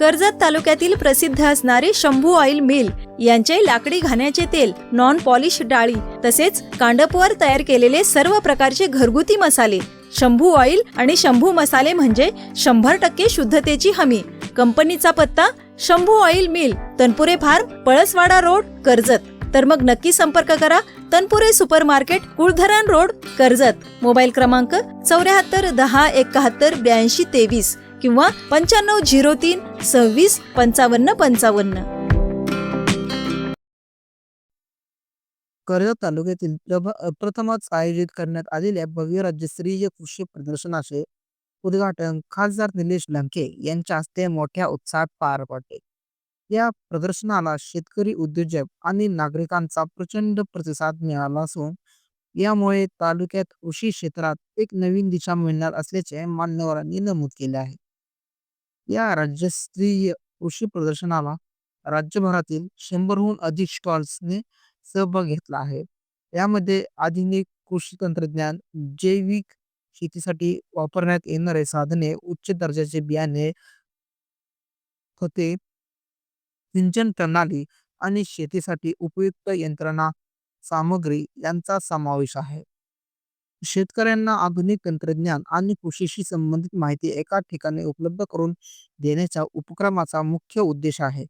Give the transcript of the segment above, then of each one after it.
कर्जत तालुक्यातील प्रसिद्ध असणारे शंभू ऑइल मिल यांचे लाकडी घाण्याचे तेल नॉन पॉलिश डाळी तसेच कांडपवर तयार केलेले सर्व प्रकारचे घरगुती मसाले शंभू ऑइल आणि शंभू मसाले म्हणजे शंभर टक्के शुद्धतेची हमी. कंपनीचा पत्ता Shambhu oil mill Tanpure farm Palaswada road Karjat. तर मग नक्की संपर्क करा Tanpure super market Kuldharan road Karjat. Mobile क्रमांक चौऱ्याहत्तर दहा एकाहत्तर ब्याऐंशी तेवीस किंवा पंच्याण्णव झिरो तीन सव्वीस पंचावन्न पंचावन्न. कर्जत तालुक्यातील प्रथमच आयोजित करण्यात आलेल्या भव्य राज्यस्तरीय कृषी प्रदर्शनाचे उद्घाटन खासदार निलेश लंके यांच्या हस्ते मोठ्या उत्साहात पार पडले. या प्रदर्शनाला शेतकरी उद्योजक आणि नागरिकांचा प्रचंड प्रतिसाद मिळाला असून यामुळे तालुक्यात कृषी क्षेत्रात एक नवीन दिशा मिळणार असल्याचे मान्यवरांनी नमूद केले आहे. या राज्यस्तरीय कृषी प्रदर्शनाला राज्यभरातील शंभरहून अधिक स्टॉल्सने सहभाग घेतला आहे. यामध्ये आधुनिक कृषी तंत्रज्ञान जैविक शेतीसाठी वापरण्यात येणारे साधने उच्च दर्जाचे बियाणे खते सिंचन प्रणाली आणि शेतीसाठी उपयुक्त यंत्रणा सामग्री यांचा समावेश आहे. शेतकऱ्यांना आधुनिक तंत्रज्ञान आणि कृषीशी संबंधित माहिती एका ठिकाणी उपलब्ध करून देण्याच्या उपक्रमाचा मुख्य उद्देश आहे.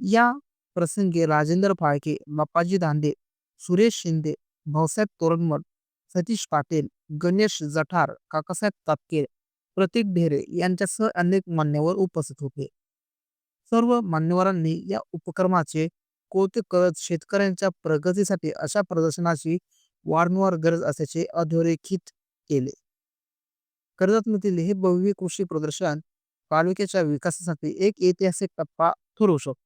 या प्रसंगी राजेंद्र फाळके बाप्पाजी दांडे सुरेश शिंदे भाऊसाहेब तोरडमल सतीश पाटील गणेश जठार काकासाहेब तापके प्रतीक ढेरे यांच्यासह अनेक मान्यवर उपस्थित होते. सर्व मान्यवरांनी या उपक्रमाचे कौतुक करत शेतकऱ्यांच्या प्रगतीसाठी अशा प्रदर्शनाची वारंवार गरज असल्याचे अधोरेखित केले. कर्जतमधील हे भव्य कृषी प्रदर्शन तालुक्याच्या विकासासाठी एक ऐतिहासिक टप्पा ठरू शकतो.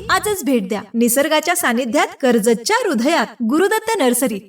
आजच भेट द्या. निसर्गाच्या सानिध्यात कर्जतच्या हृदयात गुरुदत्त नर्सरी.